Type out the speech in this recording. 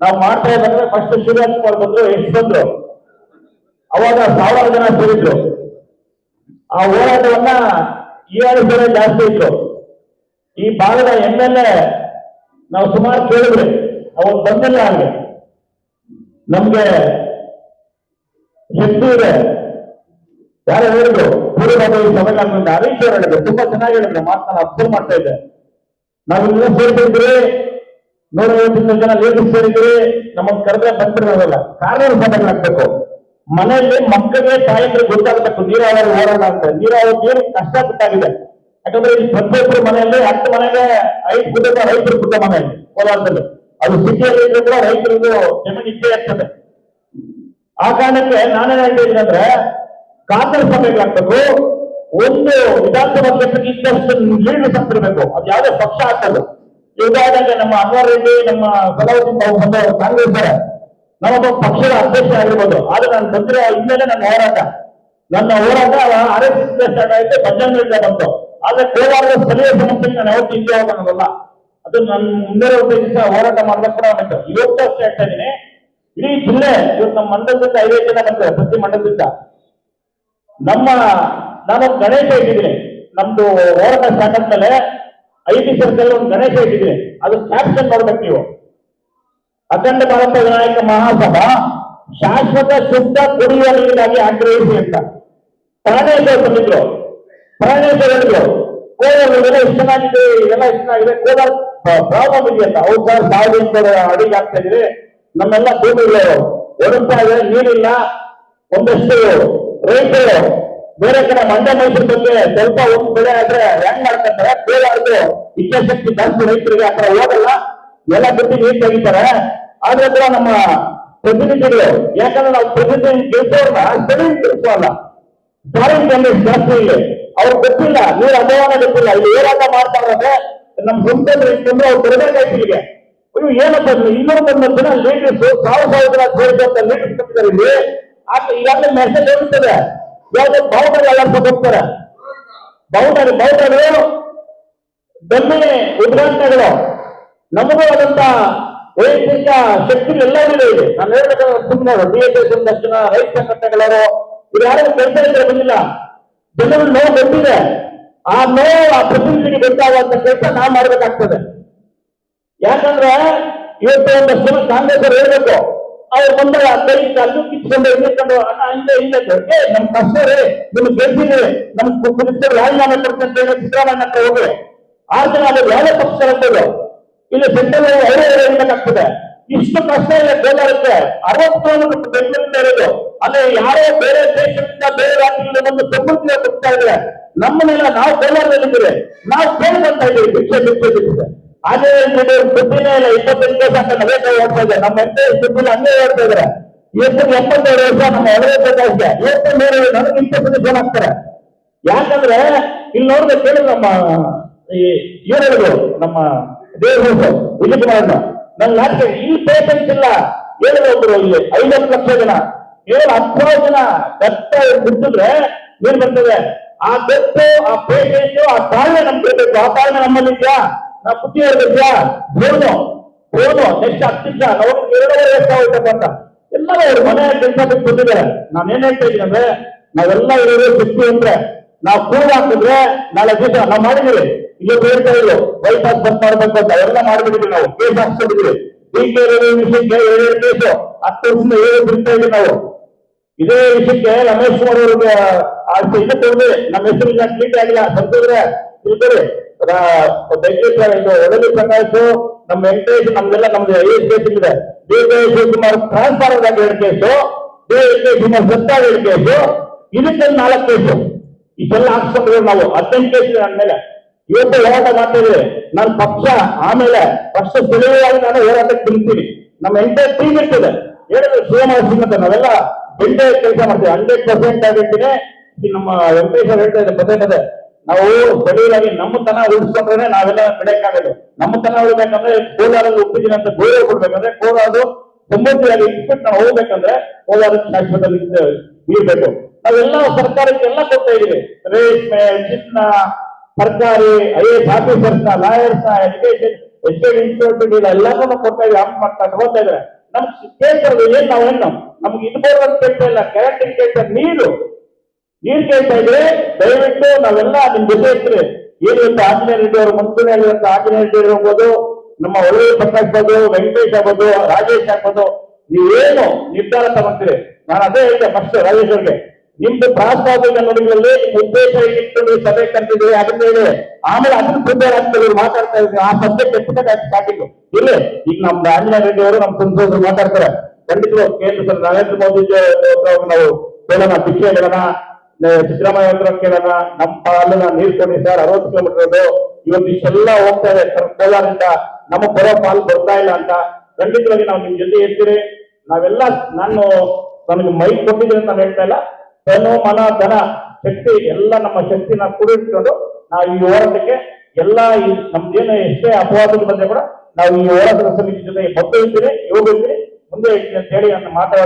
ನಾವು ಮಾಡ್ತಾ ಇದ್ದಂದ್ರೆ ಫಸ್ಟ್ ಶಿವರಾಜ್ ಕುಮಾರ್ ಬಂದ್ರು ಎಷ್ಟು ಬಂದ್ರು? ಅವಾಗ ಸಾವಿರಾರು ಜನ ಸೇರಿದ್ರು. ಆ ಹೋರಾಟವನ್ನ ಏಳು ಬೇರೆ ಜಾಸ್ತಿ ಇತ್ತು. ಈ ಭಾಗದ ಎಂ ಎಲ್ ಎ ನಾವು ಸುಮಾರು ಕೇಳಿದ್ರೆ ಅವತ್ತು ಬಂದಿಲ್ಲ ಅಲ್ಲಿ ನಮ್ಗೆ ಶಕ್ತಿ ಇದೆ. ಯಾರು ಹೇಳಿದ್ರು ಪೂರ್ವಭಾವಿ ಸಭೆಗಾರರಿಂದ ಹರೀಶ್ ಅವರು ಹೇಳಿದ್ರು ತುಂಬಾ ಚೆನ್ನಾಗಿ ಹೇಳಿದ್ರು, ಮಾತನ್ನ ಅಬ್ಸರ್ವ್ ಮಾಡ್ತಾ ಇದ್ದೆ. ನಾವೆಲ್ಲ ಸೇರ್ತಿದ್ರಿ ನೂರೈವತ್ತು ಜನ ಲೇಡೀಸ್ ಸೇರಿದ್ರೆ ನಮಗ್ ಕರೆದ್ರೆ ಬಂದಿರೋದಲ್ಲ ಕಾನೂನು ಆಗಬೇಕು? ಮನೆಯಲ್ಲಿ ಮಕ್ಕಳಿಗೆ ತಾಯಂದ್ರೆ ಗೊತ್ತಾಗಬೇಕು, ನೀರಾವರಿ ಹೋರಾಟ ಅಂತ. ನೀರಾವರಿ ಕಷ್ಟ ಕಷ್ಟಪಟ್ಟಾಗಿದೆ ಯಾಕಂದ್ರೆ ಇಲ್ಲಿ ಪ್ರತಿಯೊಬ್ಬರು ಮನೆಯಲ್ಲಿ, ಹತ್ತು ಮನೆಗೆ ಐದು ಕುಟುಂಬ ರೈತರು ಕುಟುಂಬ ಮನೆಯಲ್ಲಿ, ಕೋಲಾರದಲ್ಲಿ. ಅದು ಸಿಟಿಯಲ್ಲಿ ಇದ್ರೆ ಕೂಡ ರೈತರಿಗೂ ಜಮೀನು ಇದ್ದೇ ಇರ್ತದೆ. ಆ ಕಾರಣಕ್ಕೆ ನಾನೇನ್ ಹೇಳ್ತಿದ್ದೀನಿ ಅಂದ್ರೆ ಕಾಂಗ್ರೆಸ್ ಸಭೆಗಳಾಗ್ಬೇಕು ಒಂದು ವಿಧಾನಸಭಾ ಕ್ಷೇತ್ರಕ್ಕೆ ಇದ್ದಷ್ಟು ಲೀಡರ್ಸ್ ಸತ್ತಿರ್ಬೇಕು ಅದು ಯಾವುದೇ ಪಕ್ಷ ಆಗ್ತದೆ ಉದಾಹರಣೆಗೆ ನಮ್ಮ ಅನ್ವರ್ ರೆಡ್ಡಿ, ನಮ್ಮ ತಾವು ಬಂದವರು, ಕಾಂಗ್ರೆಸ್. ನಾನೊಬ್ಬ ಪಕ್ಷದ ಅಧ್ಯಕ್ಷ ಆಗಿರ್ಬೋದು. ಆದ್ರೆ ನಾನು ಬಂದ್ರೆ ಇನ್ಮೇಲೆ ನನ್ನ ಹೋರಾಟ. ನನ್ನ ಹೋರಾಟ ಆರ್ ಎಸ್ ಸ್ಟಾರ್ಟ್ ಆಯ್ತು ಬಜರಂಗದಿಂದ ಬಂತು. ಆದ್ರೆ ಕೋಲಾರದ ಸ್ಥಳೀಯ ಸಮಸ್ಯೆ ನಾನು ಯಾವತ್ತೂ ಹಿಂದೆ ಹೋಗೋಣಲ್ಲ ಅದು ನನ್ನ ಮುಂದೆ ದಿವಸ ಹೋರಾಟ ಮಾಡ್ಬೇಕು ಕೂಡ ಇವತ್ತು ಅಷ್ಟೇ ಹೇಳ್ತಾ ಇದ್ದೀನಿ. ಇಡೀ ಜಿಲ್ಲೆ ಇವತ್ತು ನಮ್ಮ ಮಂಡಲದಿಂದ ಐವತ್ತು ಜನ ಬಂದ್ರೆ ಪ್ರತಿ ಮಂಡಲದಿಂದ. ನಮ್ಮ, ನಾನು ಗಣೇಶ ಇದ್ದೀನಿ ನಮ್ದು ಹೋರಾಟ ಸ್ಟಾರ್ಟ್ ಆದ್ಮೇಲೆ ಐದು ಸರ್ಕಲ್ ಒಂದು ಗಣೇಶ ಇಟ್ಟಿದೆ ಅದು ಕ್ಯಾಪ್ಷನ್ ಮಾಡ್ಬೇಕು ನೀವು. ಅಖಂಡ ಭಾರತ ವಿನಾಯಕ ಮಹಾಸಭಾ ಶಾಶ್ವತ ಶುದ್ಧ ಕುಡಿಯುವ ನೀರಿಗಾಗಿ ಆಗ್ರಹಿಸಿ ಅಂತ. ಪ್ರಾಣೇಶ್ವರ ಬಂದಿದ್ರು. ಪ್ರಾಣೇಶ್ವರ ಹೇಳಿದ್ರು, ಕೋಲಾರ ಇಷ್ಟ ಚೆನ್ನಾಗಿದೆ? ಎಲ್ಲ ಇಷ್ಟ ಚೆನ್ನಾಗಿದೆ? ಕೋಲಾರ ಪ್ರಾಬ್ಲಮ್ ಇದೆಯಂತ ಅವ್ರು ಸರ್ ಎಂಟುನೂರ ಅಡಿಗೆ ಆಗ್ತಾ ಇದ್ರೆ ನಮ್ಮೆಲ್ಲ ಭೂಮಿಗಳು ಒಣಗ್ತಾ ಇದೆ, ನೀರಿಲ್ಲ. ಒಂದಷ್ಟು ರೈತರು ಬೇರೆ ಕಡೆ ಮಂಡ್ಯ ಮೈಸೂರು ಬಗ್ಗೆ ಸ್ವಲ್ಪ ಒಂದು ಬೆಳೆ ಆದ್ರೆ ಹೆಂಗ್ ಮಾಡ್ಕೊಂತಾರೆ? ಕೋಲಾರದು ಇಚ್ಛಾಶಕ್ತಿ ಜಾಸ್ತಿ ರೈತರಿಗೆ ಆ ಕಡೆ ಹೋಗಲ್ಲ. ಎಲ್ಲ ಬಿಟ್ಟು ನೀರು ತೆಗಿತಾರೆ ಆದ್ರೆ ಕೂಡ ನಮ್ಮ ಪ್ರತಿನಿಧಿಗಳು, ಯಾಕಂದ್ರೆ ನಾವು ಪ್ರತಿನಿಧಿ ಗೆಲ್ಸೋರ್ನ ಸರಿ ಗೆಲ್ಸೋಲ್ಲ ಫಾರಿನ್ ಕ್ಯಾಂಡಿಡೇಟ್ ಜಾಸ್ತಿ ಇಲ್ಲಿ. ಅವ್ರಿಗೆ ಗೊತ್ತಿಲ್ಲ. ನೀರು ಅನುಮಾನ ಗೊತ್ತಿಲ್ಲ. ಇಲ್ಲಿ ಹೋರಾಟ ಮಾಡ್ತಾರೆ ಅಂದ್ರೆ ನಮ್ಮ ಇಟ್ಕೊಂಡ್ರೆ ಅವ್ರು ಬರಬೇಕಾಯ್ತು ಇಲ್ಲಿಗೆ. ನೀವು ಏನಪ್ಪ ಇನ್ನೊಂದೊಂದು ಜನ ಲೀಡರ್ಸ್, ಸಾವಿರ ಸಾವಿರ ಜನ ಸೇರಿದಂತ ಲೀಡರ್ಸ್ ಬಂದಿದ್ದಾರೆ ಇಲ್ಲಿ. ಈಗಾಗಲೇ ಮೆಸೇಜ್ ಹೋಗ್ತದೆ ಯಾವ್ದು ಬೌಂಡರಿ ಅಲರ್ಟ್ ಹೋಗ್ತಾರೆ ಬೌಂಡರಿ ಬೌಂಡರಿ ದಮ್ಮಿ ಉದ್ಘಾಟನೆಗಳು. ನಮಗೂ ಆದಂತ ವೈಯಕ್ತಿಕ ಶಕ್ತಿ ಎಲ್ಲ ಇದೆ. ನಾನು ಹೇಳ್ಬೇಕಾದ್ರೆ ಸುಮ್ಮನೆ ಡಿ ಎಸ್ ಎಸ್ ರೈತ ಸಂಘಟನೆಗಳವರು ಇದು ಯಾರು ಇದ್ರೆ ಬಂದಿಲ್ಲ. ಜನರು ನೋವು ಬಂದಿದೆ. ಆ ನೋವು, ಆ ಪ್ರತಿನಿಧಿಗೆ ಬೇಕಾಗುವಂತ ಕೆಲಸ ನಾವು ಮಾಡ್ಬೇಕಾಗ್ತದೆ. ಯಾಕಂದ್ರೆ ಇವತ್ತು ಒಂದು ಜನ ಕಾಂಗ್ರೆಸ್ ಹೇಳ್ಬೇಕು ಅವ್ರು ಬಂದಾಗ ಕೈ ಕಲ್ಲು ಕಿತ್ಕೊಂಡು ಅಣ್ಣ ಹಿಂದೆ ಹಿಂದೆ ಏ, ನಮ್ ಕಷ್ಟ ರೀ, ನಿಮ್ಗೆ ಗೆದ್ದಿದೆ ನಮ್ ಕುರಿತು ರಾಜೀನಾಮೆ ಕೊಡ್ತಂತ ಹೇಳಿ ಸಿದ್ದರಾಮಯ್ಯ ಹತ್ರ ಹೋಗಿ ಆರು ಜನ ಅದು ಯಾವ ಪಕ್ಷ ಇರ್ಬೋದು ಇಲ್ಲಿ ಸೆಂಟ್ರಲ್ ಅವರೇ ಹೇಳ್ಬೇಕಾಗ್ತದೆ. ಇಷ್ಟು ಕಷ್ಟ ಇಲ್ಲ, ಬೇಕಾಗುತ್ತೆ. ಅರವತ್ತು ಕಿಲೋಮೀಟರ್ ಬೆಂಗಳೂರಿಂದ ಇರೋದು ಅಲ್ಲಿ ಯಾರೋ ಬೇರೆ ದೇಶದಿಂದ ಬೇರೆ ರಾಜ್ಯದಿಂದ ಬಂದು ಸಮೃದ್ಧಿ ಬರ್ತಾ ಇದ್ರೆ ನಮ್ಮನ್ನೆಲ್ಲ ನಾವು ಕೋಲಾರದಲ್ಲಿದ್ದೇವೆ ನಾವು ಕೇಳಿದಂತ ಇದ್ದೀವಿ. ಭಿಕ್ಷೆ ಭಿಕ್ಷೆ. ಅದೇ ಬುದ್ಧಿನೇ ಇಲ್ಲ ಇಪ್ಪತ್ತೆಂಟು ವರ್ಷ ನವೇ ಕೈ ಹೋಗ್ತಾ ಇದೆ ನಮ್ಮ ಎಂಟು ದುಡ್ಡಿನ ಹಂಗೆ ಹೇಳ್ತಾ ಇದಾರೆ ಎಷ್ಟು ಎಪ್ಪತ್ತೆರಡು ವರ್ಷ ನಮ್ಮ ಪ್ರಕಾಶ್ಗೆ ಎಷ್ಟು ಮೇಲೆ ನನಗೆ ಇಂಥ ಫೋನ್ ಹಾಕ್ತಾರೆ. ಯಾಕಂದ್ರೆ ಇಲ್ಲಿ ನೋಡಿದ್ರೆ ಕೇಳಿ ನಮ್ಮ ಈ ಏನೇಳಿದ್ರು ನಮ್ಮ ದೇವರು ವಿಜಯ್ ಕುಮಾರ್ ನನ್ನ ನಾಟಿಕೆ ಈ ಪೇಷಂಟ್ ಇಲ್ಲ? ಹೇಳಿದ್ರು ಒಬ್ರು ಇಲ್ಲಿ, ಐವತ್ತು ಲಕ್ಷ ಜನ. ಕೇವಲ ಹತ್ತು ಜನ ಕಷ್ಟ ಬಿಟ್ಟಿದ್ರೆ ಏನ್ ಬರ್ತದೆ? ಆ ಬೆಟ್ಟು ಆ ಪೇಷಂಟ್ ಆ ತಾಳ್ಮೆ ನಮ್ಗೆ ಬೇಕು. ಆ ತಾಳ್ಮೆ ನಮ್ಮಲ್ಲಿದ್ಯಾ? ನಾವು ಬುದ್ಧಿ ಹೇಳಿದ್ಯಾ? ಬೋನು ಬೋನು, ನೆಕ್ಸ್ಟ್ ಹತ್ತು ನಿಮಿಷ ನಾವು ಎರಡೂವರೆ ವರ್ಷ ಹೋಗ್ಬೇಕು ಅಂತ. ಎಲ್ಲರೂ ಅವ್ರ ಮನೆ ಕೆಲಸ ಬಿಟ್ಟು ಬಂದಿದ್ದಾರೆ. ನಾನು ಏನ್ ಹೇಳ್ತಾ ಇದ್ದೀನಿ ಅಂದ್ರೆ, ನಾವೆಲ್ಲ ಇರೋದು ಶಕ್ತಿ ಅಂದ್ರೆ, ನಾವು ಕೂಡ ಹಾಕಿದ್ರೆ ನಾಳೆ ದಿವಸ ನಾವು ಮಾಡಿದೀವಿ ಇಲ್ಲ ಹೇಳ್ತಾ ಇದ್ರು ಬೈಪಾಸ್ ಬಂದ್ ಮಾಡ್ಬೇಕು ಅಂತ. ಎಲ್ಲ ಮಾಡ್ಬಿಟ್ಟಿದ್ವಿ ನಾವು. ಕೇಸ್ ಹಾಕ್ಸ್ಬಿಟ್ಟಿದ್ವಿ ಕೆ ವಿಷಯಕ್ಕೆ ಏಳೇಳು ಕೇಸು. ಹತ್ತು ವರ್ಷದಿಂದ ಏಳು ಬಿಡ್ತಾ ಇದ್ವಿ ನಾವು. ಇದೇ ವಿಷಯಕ್ಕೆ ರಮೇಶ್ ಕುಮಾರ್ ಅವ್ರಿಗೆ, ಆ, ಇದು ನಮ್ಮ ಹೆಸರು ಕ್ಲೀಟ್ ಆಗಿಲ್ಲ ಸಂತೋದ್ರೆ ತಿಳ್ಕೊರಿ ದಯచేసి ಇದು ಒಳ್ಳೆ ಪ್ರಕಾಶ್ ನಮ್ಮ ವೆಂಕಟೇಶ್ ನಮ್ದೆಲ್ಲ ನಮ್ದು ಐದು ಕೇಸ್ ಇದೆ. ಡಿ ಕೆ ಶಿವಕುಮಾರ್ ಟ್ರಾನ್ಸ್ಫರ್ ಆದಾಗ ಎರಡು ಕೇಸು ಡಿ ಶಿವಕುಮಾರ್ ಸತ್ತಾಗ ಎರಡು ಕೇಸು ಇದಕ್ಕೆ ನಾಲ್ಕು ಕೇಸು ಇಷ್ಟೆಲ್ಲ ಹಾಕ್ಸ್ಕೊಂಡ್ರೆ ನಾವು, ಹದಿನೆಂಟು ಕೇಸ್ ನನ್ನ ಮೇಲೆ ಇವತ್ತು ಹೋರಾಟ ಮಾಡ್ತಾ ಇದ್ದೀವಿ. ನನ್ನ ಪಕ್ಷ ಆಮೇಲೆ, ಪಕ್ಷ ಸುಳಿವಾಗಿ ನಾನು ಹೋರಾಟಕ್ಕೆ ತಿಂತೀನಿ ನಮ್ಮ ಎಂಟೈರ್ ಟೀಮ್ ಇರ್ತದೆ. ಹೇಳಿದ್ರೆ ಶಿವಮಾರ್ ಸಿಂಗ್ ನಾವೆಲ್ಲ ಬೆಂಡೆ ಕೆಲಸ ಮಾಡ್ತೀವಿ. ಹಂಡ್ರೆಡ್ ಪರ್ಸೆಂಟ್ ಆಗಿರ್ತೀನಿ. ನಮ್ಮ ವೆಂಕಟೇಶ್ವರ ಹೇಳ್ತಾ ಇದ್ದಾರೆ, ಪದೇ ಪದೇ. ನಾವು ಬಡವರಾಗಿ ನಮ್ಮ ತನ ಉಳಿಸ್ಕೊಂಡ್ರೆ ನಾವೆಲ್ಲ ಬೆಳೆಯಕ್ಕಾಗಲ್ಲ ನಮ್ಮ ತನ ಉಳಿಬೇಕಂದ್ರೆ ಕೋಲಾರಲ್ಲಿ ಹುಟ್ಟಿದ್ದೀನಿ ಅಂತ ಗೌರವ ಕೊಡ್ಬೇಕಂದ್ರೆ ಕೋಲಾರ ಸಮೃದ್ಧಿಯಾಗಿ ಇಟ್ಬಿಟ್ಟು ನಾವು ಹೋಗ್ಬೇಕಂದ್ರೆ ಕೋಲಾರ ಶಾಶ್ವತ ಇರ್ಬೇಕು. ನಾವೆಲ್ಲ ಸರ್ಕಾರಕ್ಕೆ ಎಲ್ಲ ಕೊಡ್ತಾ ಇದೀವಿ ರೇಷ್ಮೆ, ಚಿನ್ನ ಸರ್ಕಾರಿ I S officers lawyers education education institute ಎಲ್ಲಾನು ಕೊಡ್ತಾ ಇದೀವಿ ಆಫ್ ಮಾಡ್ತಾ ತಗೋತಾ ಇದ್ದಾರೆ. ನಮ್ ಕೇಳ್ತಾರೆ ಏನ್ ನಾವು ಏನು ನಮ್ಗೆ ಇದು ಅಂತ ಕೇಳ್ತಾ ಇಲ್ಲ ಕರೆಕ್ಟ್ ಕೇಳ್ತಾರೆ ನೀರು. ನೀರ್ ಕೇಳ್ತಾ ಇದ್ರೆ, ದಯವಿಟ್ಟು ನಾವೆಲ್ಲ ನಿಮ್ ಜೊತೆ ಇದ್ರೆ ಏನು ಅಂತ ಆಂಜನೇಯ ರೆಡ್ಡಿ ಅವರು ಮುಂಚೂಣಿ ಅಂತ ಆಂಜನೇಯ ರೆಡ್ಡಿ ಆಗ್ಬೋದು ನಮ್ಮ ಒಳ್ಳೆಯ ಪ್ರಕಾಶ್ ಆಗ್ಬೋದು ವೆಂಕಟೇಶ್ ಆಗ್ಬೋದು, ರಾಜೇಶ್ ಆಗ್ಬೋದು, ನೀವೇನು ನಿರ್ಧಾರ ತಗೊಂತೀರಿ? ನಾನು ಅದೇ ಹೇಳಿದೆ ಫಸ್ಟ್ ರಾಜೇಶ್ ಅವ್ರಿಗೆ. ನಿಮ್ದು ಪ್ರಾಸ್ತಾವಿಕ ನುಡಿಗಳಲ್ಲಿ ಉದ್ದೇಶ ಇಟ್ಟು ಸಭೆ ಕರ್ತಿದ್ರೆ ಅದನ್ನ ಹೇಳಿ. ಆಮೇಲೆ ಅದನ್ನ ಪ್ರಿಪೇರ್ ಆಗ್ತದೆ ಮಾತಾಡ್ತಾ ಇದ್ರು ಆ ಸಬ್ಜೆಕ್ಟ್ ಎತ್ತಿದಾಗ ಸ್ಟಾರ್ಟಿಂಗ್ ಇಲ್ಲಿ. ಈಗ ನಮ್ಮ ಆಂಜನೇಯ ರೆಡ್ಡಿ ಅವರು ನಮ್ಮ ಸಂಸದರು ಮಾತಾಡ್ತಾರೆ. ಖಂಡಿತ ಕೇಂದ್ರ ನರೇಂದ್ರ ಮೋದಿ ನಾವು ಕೇಳೋಣ, ಭಿಕ್ಷೆ ಹೇಳೋಣ. ಸಿದ್ದರಾಮಯ್ಯ ಹತ್ರ ಕೇಳೋಣ, ನಮ್ಮ ಪಾಲು ನೀರು ಕೊಡಿ ಸರ್, ಅರವತ್ತು ಕಿಲೋಮೀಟರ್ ಇವತ್ತು ಇಷ್ಟೆಲ್ಲ ಹೋಗ್ತಾ ಇದೆ ಕೋಲಾರಿಂದ ನಮಗ್ ಬರೋ ಪಾಲು ಬರ್ತಾ ಇಲ್ಲ ಅಂತ. ಖಂಡಿತವಾಗಿ ನಾವು ನಿಮ್ ಜೊತೆ ಇರ್ತೀರಿ. ನಾವೆಲ್ಲ ನಾನು ನನಗೆ ಮೈ ಕೊಟ್ಟಿದ್ದೀನಿ ಅಂತ ನಾನು ಹೇಳ್ತಾ ಇಲ್ಲ. ತನು, ಮನ, ಧನ, ಶಕ್ತಿ, ಎಲ್ಲ ನಮ್ಮ ಶಕ್ತಿನ ಕೂಡಿಟ್ಕೊಂಡು ನಾವು ಈ ಹೋರಾಟಕ್ಕೆ ಎಲ್ಲ ಈ ನಮ್ದೇನು ಎಷ್ಟೇ ಅಪವಾದಗಳು ಬಂದ್ರೆ ಕೂಡ ನಾವು ಈ ಹೋರಾಟದ ಸಮಿತಿ ಜೊತೆ ಮೊದಲು ಇರ್ತೀರಿ ಇವಾಗ ಇರ್ತೀರಿ ಮುಂದೆ ಇರ್ತೀರಿ ಅಂತ ಹೇಳಿ ಅಂತ ಮಾತಾಡ